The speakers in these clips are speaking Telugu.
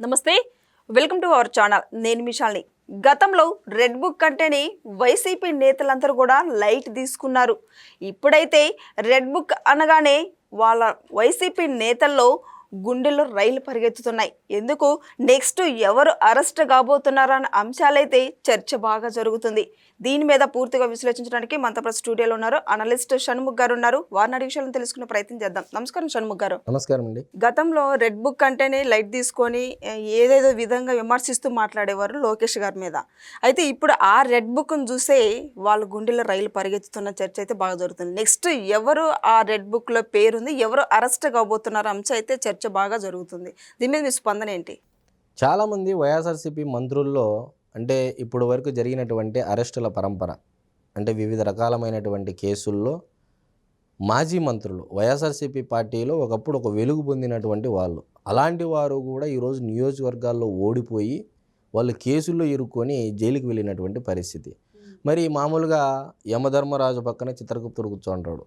నమస్తే వెల్కమ్ టు అవర్ ఛానల్. నేను మిషాల్ని గతంలో రెడ్ బుక్ అంటేనే వైసీపీ నేతలందరూ కూడా లైట్ తీసుకున్నారు. ఇప్పుడైతే రెడ్ బుక్ అనగానే వాళ్ళ వైసీపీ నేతల్లో గుండెల్లో రైలు పరిగెత్తుతున్నాయి. ఎందుకు? నెక్స్ట్ ఎవరు అరెస్ట్ కాబోతున్నారన్న అంశాలైతే చర్చ బాగా జరుగుతుంది. దీని మీద పూర్తిగా విశ్లేషించడానికి మనతో స్టూడియోలో ఉన్నారు అనలిస్ట్ షణ్ముఖ్ గారు ఉన్నారు. వారిని అడిగి విషయాలను తెలుసుకునే ప్రయత్నం చేద్దాం. నమస్కారం షణ్ముఖ్ గారు. నమస్కారం అండి. గతంలో రెడ్ బుక్ అంటేనే లైట్ తీసుకొని ఏదేదో విధంగా విమర్శిస్తూ మాట్లాడేవారు లోకేష్ గారి మీద. అయితే ఇప్పుడు ఆ రెడ్ బుక్ను చూసే వాళ్ళ గుండెలో రైలు పరిగెత్తుతున్న చర్చ అయితే బాగా జరుగుతుంది. నెక్స్ట్ ఎవరు ఆ రెడ్ బుక్లో పేరుంది? ఎవరు అరెస్ట్ కాబోతున్నారు? అంశం అయితే చర్చ బాగా జరుగుతుంది. దీని మీద మీ స్పందన ఏంటి? చాలామంది వైఎస్ఆర్సీపీ మంత్రుల్లో అంటే ఇప్పుడు వరకు జరిగినటువంటి అరెస్టుల పరంపర అంటే వివిధ రకాలమైనటువంటి కేసుల్లో మాజీ మంత్రులు వైఎస్ఆర్సీపీ పార్టీలో ఒకప్పుడు ఒక వెలుగు పొందినటువంటి వాళ్ళు. అలాంటి వారు కూడా ఈరోజు నియోజకవర్గాల్లో ఓడిపోయి వాళ్ళు కేసుల్లో ఇరుక్కొని జైలుకి వెళ్ళినటువంటి పరిస్థితి. మరి మామూలుగా యమధర్మరాజు పక్కన చిత్రగుప్తుడు కూర్చోంటాడు.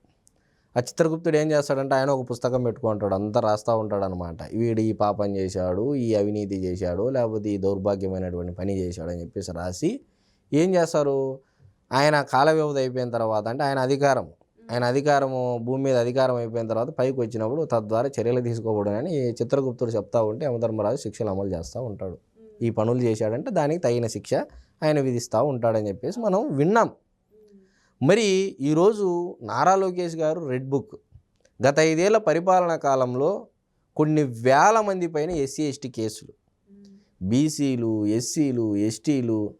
ఆ చిత్రగుప్తుడు ఏం చేస్తాడంటే ఆయన ఒక పుస్తకం పెట్టుకుంటాడు. అంతా రాస్తూ ఉంటాడు అనమాట వీడు ఈ పాపం చేశాడు ఈ అవినీతి చేశాడు లేకపోతే ఈ దౌర్భాగ్యమైనటువంటి పని చేశాడు అని చెప్పేసి రాసి ఏం చేస్తారు? ఆయన కాల వ్యవధి అయిపోయిన తర్వాత అంటే ఆయన అధికారం ఆయన అధికారము భూమి మీద అధికారం అయిపోయిన తర్వాత పైకి వచ్చినప్పుడు తద్వారా చర్యలు తీసుకోకూడదు అని చిత్రగుప్తుడు చెప్తా ఉంటే యమధర్మరాజు శిక్షలు అమలు చేస్తూ ఉంటాడు. ఈ పనులు చేశాడంటే దానికి తగిన శిక్ష ఆయన విధిస్తూ ఉంటాడని చెప్పేసి మనం విన్నాం. మరి ఈరోజు నారా లోకేష్ గారు రెడ్ బుక్. గత ఐదేళ్ళ పరిపాలనా కాలంలో కొన్ని వేల మంది పైన ఎస్సీ ఎస్టీ కేసులు. బీసీలు ఎస్సీలు ఎస్టీలు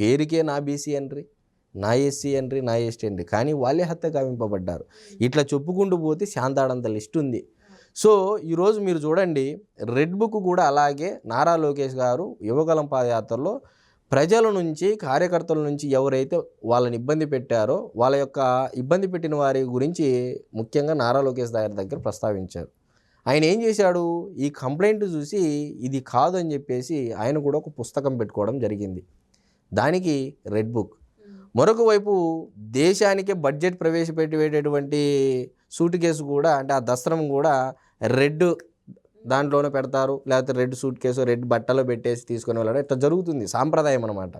పేరుకే నా బీసీ అండ్రి నా ఎస్సీ అండ్రి నా ఎస్టీ అండ్రి. కానీ వాళ్ళే హత్య కావింపబడ్డారు. ఇట్లా చెప్పుకుంటూ పోతే శాంతాడంత లిస్ట్ ఉంది. సో ఈరోజు మీరు చూడండి రెడ్ బుక్ కూడా అలాగే నారా లోకేష్ గారు యువగలం పాదయాత్రలో ప్రజల నుంచి కార్యకర్తల నుంచి ఎవరైతే వాళ్ళని ఇబ్బంది పెట్టారో వాళ్ళ యొక్క ఇబ్బంది పెట్టిన వారి గురించి ముఖ్యంగా నారా లోకేష్ గారి దగ్గర ప్రస్తావించారు. ఆయన ఏం చేశాడు? ఈ కంప్లైంట్ చూసి ఇది కాదు అని చెప్పేసి ఆయన కూడా ఒక పుస్తకం పెట్టుకోవడం జరిగింది. దానికి రెడ్ బుక్. మరొక వైపు దేశానికే బడ్జెట్ ప్రవేశపెట్టేటటువంటి సూట్ కేసు కూడా అంటే ఆ దస్త్రం కూడా రెడ్ దాంట్లోనే పెడతారు. లేకపోతే రెడ్ సూట్ కేసు రెడ్ బట్టలో పెట్టేసి తీసుకుని వెళ్ళడం ఇట్లా జరుగుతుంది. సాంప్రదాయం అనమాట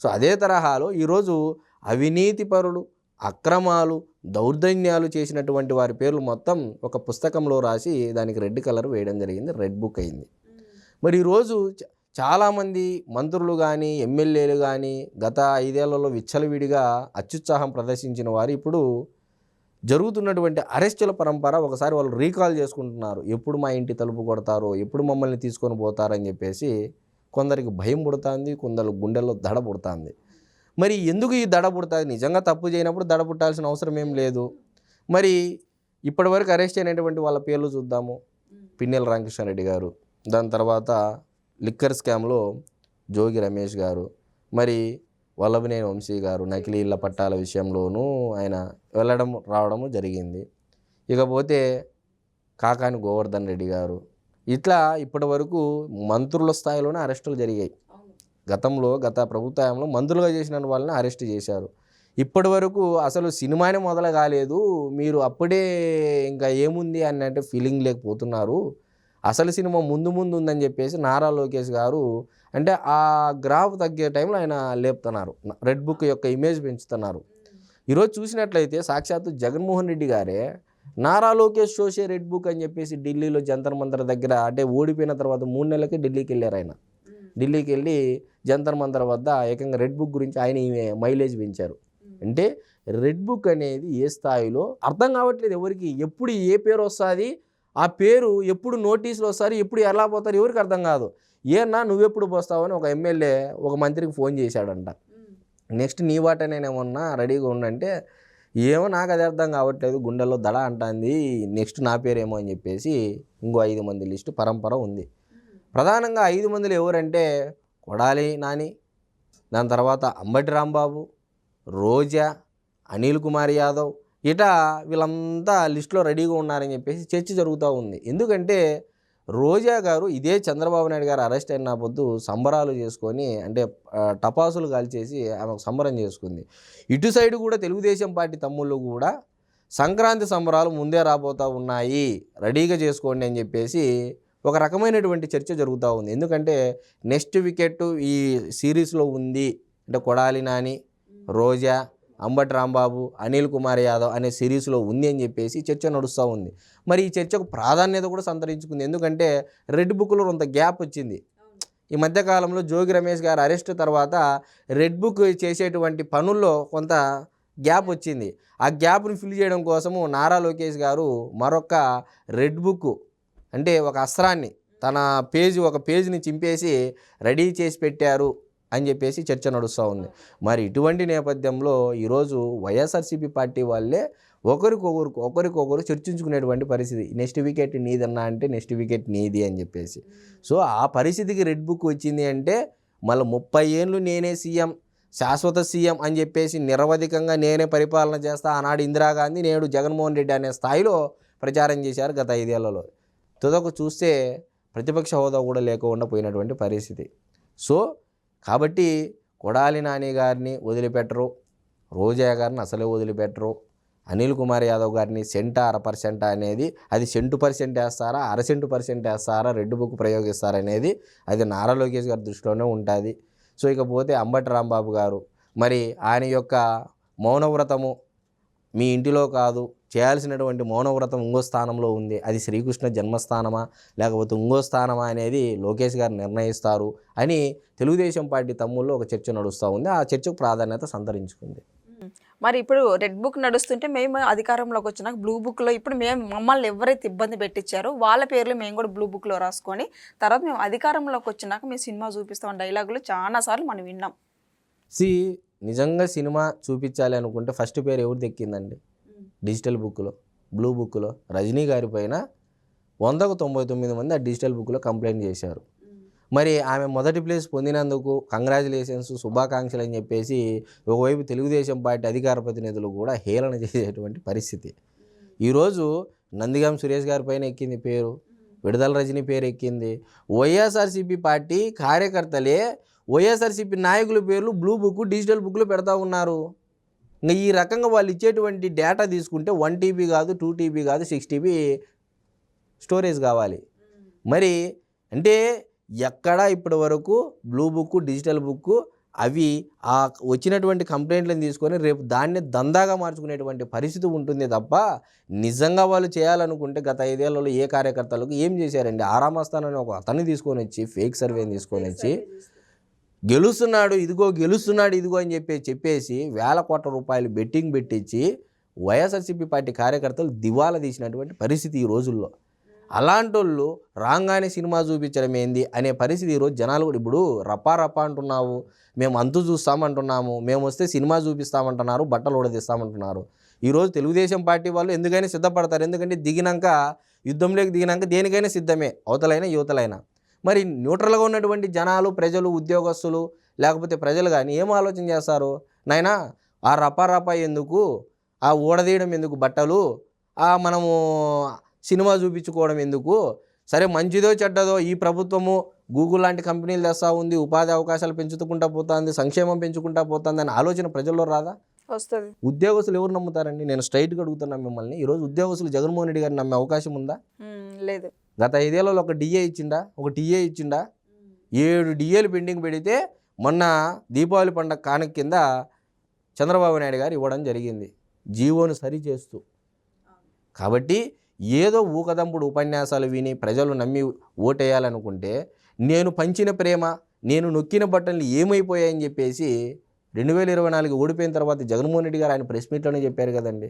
సో అదే తరహాలో ఈరోజు అవినీతిపరులు అక్రమాలు దౌర్జన్యాలు చేసినటువంటి వారి పేర్లు మొత్తం ఒక పుస్తకంలో రాసి దానికి రెడ్ కలర్ వేయడం జరిగింది. రెడ్ బుక్ అయింది. మరి ఈరోజు చాలామంది మంత్రులు కానీ ఎమ్మెల్యేలు కానీ గత ఐదేళ్ళలో విచ్చలవిడిగా అత్యుత్సాహం ప్రదర్శించిన వారు ఇప్పుడు జరుగుతున్నటువంటి అరెస్టుల పరంపర ఒకసారి వాళ్ళు రీకాల్ చేసుకుంటున్నారు. ఎప్పుడు మా ఇంటి తలుపు కొడతారో ఎప్పుడు మమ్మల్ని తీసుకొని పోతారని చెప్పేసి కొందరికి భయం పుడుతుంది కొందరు గుండెల్లో దడ పుడుతుంది. మరి ఎందుకు ఈ దడ పుడుతుంది? నిజంగా తప్పు చేయనప్పుడు దడ పుట్టాల్సిన అవసరం ఏం లేదు. మరి ఇప్పటివరకు అరెస్ట్ అయినటువంటి వాళ్ళ పేర్లు చూద్దాము. పిన్నెల రామకృష్ణారెడ్డి గారు. దాని తర్వాత లిక్కర్ స్కామ్లో జోగి రమేష్ గారు. మరి వల్లభనేని వంశీ గారు నకిలీ ఇళ్ళ పట్టాల విషయంలోనూ ఆయన వెళ్ళడం రావడము జరిగింది. ఇకపోతే కాకాని గోవర్ధన్ రెడ్డి గారు ఇట్లా ఇప్పటి వరకు మంత్రుల స్థాయిలోనే అరెస్టులు జరిగాయి. గతంలో గత ప్రభుత్వంలో మంత్రులుగా చేసిన వాళ్ళని అరెస్ట్ చేశారు. ఇప్పటి వరకు అసలు సినిమానే మొదలు కాలేదు మీరు అప్పుడే ఇంకా ఏముంది అన్నట్టు ఫీలింగ్ లేకపోతున్నారు అసలు సినిమా ముందు ముందు ఉందని చెప్పేసి నారా లోకేష్ గారు అంటే ఆ గ్రాఫ్ తగ్గే టైంలో ఆయన లేపుతున్నారు. రెడ్ బుక్ యొక్క ఇమేజ్ పెంచుతున్నారు. ఈరోజు చూసినట్లయితే సాక్షాత్తు జగన్మోహన్ రెడ్డి గారే నారా లోకేష్ షోషే రెడ్ బుక్ అని చెప్పేసి ఢిల్లీలో జంతర్ మంతర్ దగ్గర అంటే ఓడిపోయిన తర్వాత మూడు నెలలకి ఢిల్లీకి వెళ్ళారు ఆయన. ఢిల్లీకి వెళ్ళి జంతర్ మంతర్ వద్ద ఏకంగా రెడ్ బుక్ గురించి ఆయన ఈమె మైలేజ్ పెంచారు. అంటే రెడ్ బుక్ అనేది ఏ స్థాయిలో అర్థం కావట్లేదు ఎవరికి ఎప్పుడు ఏ పేరు వస్తుంది ఆ పేరు ఎప్పుడు నోటీసులు వస్తారు ఎప్పుడు ఎలా పోతారు ఎవరికి అర్థం కాదు. ఏనా నువ్వెప్పుడు పోస్తావని ఒక ఎమ్మెల్యే ఒక మంత్రికి ఫోన్ చేశాడంట. నెక్స్ట్ నీ వాట నేనేమన్నా రెడీగా ఉండంటే ఏమో నాకు అది అర్థం కావట్లేదు గుండెల్లో దడ అంటుంది నెక్స్ట్ నా పేరేమో అని చెప్పేసి ఇంకో ఐదు మంది లిస్టు పరంపర ఉంది. ప్రధానంగా ఐదు మందిలో ఎవరంటే కొడాలి నాని దాని తర్వాత అంబటి రాంబాబు రోజా అనిల్ కుమార్ యాదవ్ ఇట వీళ్ళంతా లిస్టులో రెడీగా ఉన్నారని చెప్పేసి చర్చ జరుగుతూ ఉంది. ఎందుకంటే రోజా గారు ఇదే చంద్రబాబు నాయుడు గారు అరెస్ట్ అయిన పొద్దు సంబరాలు చేసుకొని అంటే టపాసులు కాల్చేసి ఆమె సంబరం చేసుకుంది. ఇటు సైడ్ కూడా తెలుగుదేశం పార్టీ తమ్ముళ్ళు కూడా సంక్రాంతి సంబరాలు ముందే రాబోతూ ఉన్నాయి రెడీగా చేసుకోండి అని చెప్పేసి ఒక రకమైనటువంటి చర్చ జరుగుతూ ఉంది. ఎందుకంటే నెక్స్ట్ వికెట్ ఈ సిరీస్లో ఉంది. అంటే కొడాలి నాని రోజా అంబటి రాంబాబు అనిల్ కుమార్ యాదవ్ అనే సిరీస్లో ఉంది అని చెప్పేసి చర్చ నడుస్తూ ఉంది. మరి ఈ చర్చకు ప్రాధాన్యత కూడా సంతరించుకుంది. ఎందుకంటే రెడ్ బుక్లో కొంత గ్యాప్ వచ్చింది. ఈ మధ్యకాలంలో జోగి రమేష్ గారు అరెస్ట్ తర్వాత రెడ్ బుక్ చేసేటువంటి పనుల్లో కొంత గ్యాప్ వచ్చింది. ఆ గ్యాప్ను ఫిల్ చేయడం కోసము నారా లోకేష్ గారు మరొక రెడ్ బుక్ అంటే ఒక అస్త్రాన్ని తన పేజ్ ఒక పేజీని చింపేసి రెడీ చేసి పెట్టారు. అని చెప్పేసి చర్చ నడుస్తూ ఉంది. మరి ఇటువంటి నేపథ్యంలో ఈరోజు వైఎస్ఆర్సీపీ పార్టీ వాళ్ళే ఒకరికొకరు ఒకరికొకరు చర్చించుకునేటువంటి పరిస్థితి. నెక్స్ట్ వికెట్ నీదన్నా అంటే నెక్స్ట్ వికెట్ నీది అని చెప్పేసి. సో ఆ పరిస్థితికి రెడ్ బుక్ వచ్చింది అంటే మళ్ళీ ముప్పై ఏళ్ళు నేనే సీఎం శాశ్వత సీఎం అని చెప్పేసి నిరవధికంగా నేనే పరిపాలన చేస్తా ఆనాడు ఇందిరాగాంధీ నేడు జగన్మోహన్ రెడ్డి అనే స్థాయిలో ప్రచారం చేశారు గత ఐదేళ్ళలో. తుదకు చూస్తే ప్రతిపక్ష హోదా కూడా లేకుండా పోయినటువంటి పరిస్థితి. సో కాబట్టి కొడాలి నాని గారిని వదిలిపెట్టరు రోజా గారిని అసలే వదిలిపెట్టరు అనిల్ కుమార్ యాదవ్ గారిని సెంట అర పర్సెంట్ అనేది అది సెంటు పర్సెంట్ వేస్తారా అర సెంటు పర్సెంట్ వేస్తారా రెడ్ బుక్ ప్రయోగిస్తారనేది అది నారా లోకేష్ గారి దృష్టిలోనే ఉంటుంది. సో ఇకపోతే అంబటి రాంబాబు గారు మరి ఆయన యొక్క మౌనవ్రతము మీ ఇంటిలో కాదు చేయాల్సినటువంటి మౌనవ్రతం ఇంకో స్థానంలో ఉంది. అది శ్రీకృష్ణ జన్మస్థానమా? లేకపోతే ఇంకో స్థానమా అనేది లోకేష్ గారు నిర్ణయిస్తారు అని తెలుగుదేశం పార్టీ తమ్ముళ్ళు ఒక చర్చ నడుస్తూ ఉంది. ఆ చర్చకు ప్రాధాన్యత సంతరించుకుంది. మరి ఇప్పుడు రెడ్ బుక్ నడుస్తుంటే మేము అధికారంలోకి వచ్చినాక బ్లూ బుక్లో ఇప్పుడు మేము మమ్మల్ని ఎవరైతే ఇబ్బంది పెట్టించారో వాళ్ళ పేర్లు మేము కూడా బ్లూ బుక్లో రాసుకొని తర్వాత మేము అధికారంలోకి వచ్చినాక మేము సినిమా చూపిస్తాం డైలాగులు చాలాసార్లు మనం విన్నాం. సి నిజంగా సినిమా చూపించాలి అనుకుంటే ఫస్ట్ పేరు ఎవరు దక్కిందండి? డిజిటల్ బుక్లో బ్లూ బుక్లో రజనీ గారి పైన వందకు తొంభై తొమ్మిది మంది ఆ డిజిటల్ బుక్లో కంప్లైంట్ చేశారు. మరి ఆమె మొదటి ప్లేస్ పొందినందుకు కంగ్రాచులేషన్స్ శుభాకాంక్షలు అని చెప్పేసి ఒకవైపు తెలుగుదేశం పార్టీ అధికార ప్రతినిధులు కూడా హేళన చేసేటువంటి పరిస్థితి. ఈరోజు నందిగాం సురేష్ గారి పైన ఎక్కింది పేరు విడుదల రజని పేరు ఎక్కింది. వైఎస్ఆర్సీపీ పార్టీ కార్యకర్తలే వైఎస్ఆర్సీపీ నాయకుల పేర్లు బ్లూ బుక్ డిజిటల్ బుక్లో పెడతా ఉన్నారు. ఇంకా ఈ రకంగా వాళ్ళు ఇచ్చేటువంటి డేటా తీసుకుంటే వన్ టీబీ కాదు టూ టీబీ కాదు సిక్స్ టీబీ స్టోరేజ్ కావాలి. మరి అంటే ఎక్కడ ఇప్పటి వరకు బ్లూ బుక్ డిజిటల్ బుక్ అవి ఆ వచ్చినటువంటి కంప్లైంట్లను తీసుకొని రేపు దాన్ని దందాగా మార్చుకునేటువంటి పరిస్థితి ఉంటుంది తప్ప నిజంగా వాళ్ళు చేయాలనుకుంటే గత ఐదేళ్ళలో ఏ కార్యకర్తలకు ఏం చేశారండి? ఆరామస్థానని ఒక అతన్ని తీసుకొని వచ్చి ఫేక్ సర్వేని తీసుకొని వచ్చి గెలుస్తున్నాడు ఇదిగో గెలుస్తున్నాడు ఇదిగో అని చెప్పి చెప్పేసి వేల కోట్ల రూపాయలు బెట్టింగ్ పెట్టించి వైఎస్ఆర్సీపీ పార్టీ కార్యకర్తలు దివాలా తీసినటువంటి పరిస్థితి ఈ రోజుల్లో. అలాంటి వాళ్ళు రాగానే సినిమా చూపించడం ఏంది అనే పరిస్థితి ఈరోజు జనాలు కూడా ఇప్పుడు రపా రపా అంటున్నావు మేము అంతు చూస్తామంటున్నాము మేము వస్తే సినిమా చూపిస్తామంటున్నారు బట్టలు ఉడదీస్తామంటున్నారు. ఈరోజు తెలుగుదేశం పార్టీ వాళ్ళు ఎందుకైనా సిద్ధపడతారు ఎందుకంటే దిగినాక యుద్ధంలోకి దిగినాక దేనికైనా సిద్ధమే అవతలైనా యువతలైనా. మరి న్యూట్రల్గా ఉన్నటువంటి జనాలు ప్రజలు ఉద్యోగస్తులు లేకపోతే ప్రజలు కానీ ఏం ఆలోచన చేస్తారు? నాయనా ఆ రపా రపా ఎందుకు? ఆ ఊడదీయడం ఎందుకు? బట్టలు? ఆ మనము సినిమా చూపించుకోవడం ఎందుకు? సరే మంచిదో చెడ్డదో ఈ ప్రభుత్వము గూగుల్ లాంటి కంపెనీలు తెస్తా ఉంది ఉపాధి అవకాశాలు పెంచుకుంటా పోతుంది సంక్షేమం పెంచుకుంటా పోతుంది అనే ఆలోచన ప్రజల్లో రాదా? వస్తుంది. ఉద్యోగస్తులు ఎవరు నమ్ముతారండి? నేను స్ట్రైట్గా అడుగుతున్నా మిమ్మల్ని. ఈరోజు ఉద్యోగస్తులు జగన్మోహన్ రెడ్డి గారిని నమ్మే అవకాశం ఉందా? లేదు. గత ఐదేళ్ళలో ఒక డిఏ ఇచ్చిండా? ఒక టీఏ ఇచ్చిండా? ఏడు డిఏలు పెండింగ్ పెడితే మొన్న దీపావళి పండగ కానుక కింద చంద్రబాబు నాయుడు గారు ఇవ్వడం జరిగింది. జీవోను సరి చేస్తూ. కాబట్టి ఏదో ఊకదంపుడు ఉపన్యాసాలు విని ప్రజలు నమ్మి ఓటేయాలనుకుంటే నేను పంచిన ప్రేమ నేను నొక్కిన బట్టలు ఏమైపోయాయని చెప్పేసి రెండు వేల ఇరవై నాలుగు ఓడిపోయిన తర్వాత జగన్మోహన్ రెడ్డి గారు ఆయన ప్రెస్ మీట్లోనే చెప్పారు కదండి.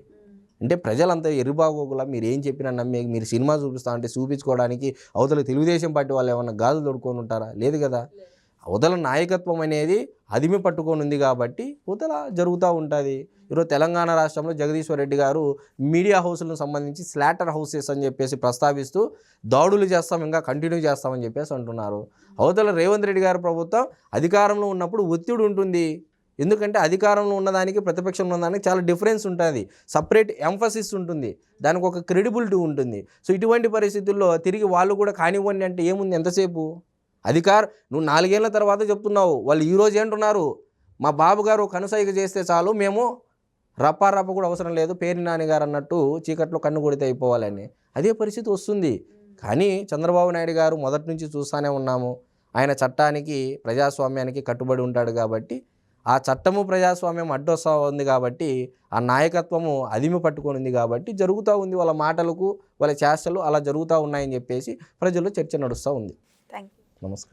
అంటే ప్రజలంతా ఎరుబాగోగులా మీరు ఏం చెప్పినా నమ్మే మీరు సినిమా చూపిస్తా అంటే చూపించుకోవడానికి అవతల తెలుగుదేశం పార్టీ వాళ్ళు ఏమన్నా గాజులు తొడుకొని ఉంటారా? లేదు కదా. అవతల నాయకత్వం అనేది అదిమి పట్టుకొని ఉంది కాబట్టి అవతల జరుగుతూ ఉంటుంది. ఈరోజు తెలంగాణ రాష్ట్రంలో జగదీశ్వర్ రెడ్డి గారు మీడియా హౌస్లకు సంబంధించి స్లాటర్ హౌసెస్ అని చెప్పేసి ప్రస్తావిస్తూ దాడులు చేస్తాం ఇంకా కంటిన్యూ చేస్తామని చెప్పేసి అంటున్నారు. అవతల రేవంత్ రెడ్డి గారు ప్రభుత్వం అధికారంలో ఉన్నప్పుడు ఒత్తిడి ఉంటుంది. ఎందుకంటే అధికారంలో ఉన్నదానికి ప్రతిపక్షంలో ఉన్నదానికి చాలా డిఫరెన్స్ ఉంటుంది. సపరేట్ ఎంఫసిస్ ఉంటుంది. దానికి ఒక క్రెడిబిలిటీ ఉంటుంది. సో ఇటువంటి పరిస్థితుల్లో తిరిగి వాళ్ళు కూడా కానివ్వండి అంటే ఏముంది ఎంతసేపు? అధికార్ నువ్వు నాలుగేళ్ళ తర్వాత చెప్తున్నావు. వాళ్ళు ఈరోజు ఏంటున్నారు మా బాబు గారు కనుసైగ చేస్తే చాలు మేము రప్పారప్ప కూడా అవసరం లేదు. పేరు నాన్నగారు గారు అన్నట్టు చీకట్లో కన్ను కొడితే అయిపోవాలని. అదే పరిస్థితి వస్తుంది. కానీ చంద్రబాబు నాయుడు గారు మొదటి నుంచి చూస్తూనే ఉన్నాము. ఆయన చట్టానికి ప్రజాస్వామ్యానికి కట్టుబడి ఉంటాడు కాబట్టి ఆ చట్టము ప్రజాస్వామ్యం అడ్డొస్తా ఉంది కాబట్టి ఆ నాయకత్వము అదిమి పట్టుకొని ఉంది కాబట్టి జరుగుతూ ఉంది వాళ్ళ మాటలకు వాళ్ళ చేష్టలు అలా జరుగుతూ ఉన్నాయని చెప్పేసి ప్రజల్లో చర్చ నడుస్తూ ఉంది. థ్యాంక్ యూ నమస్కారం.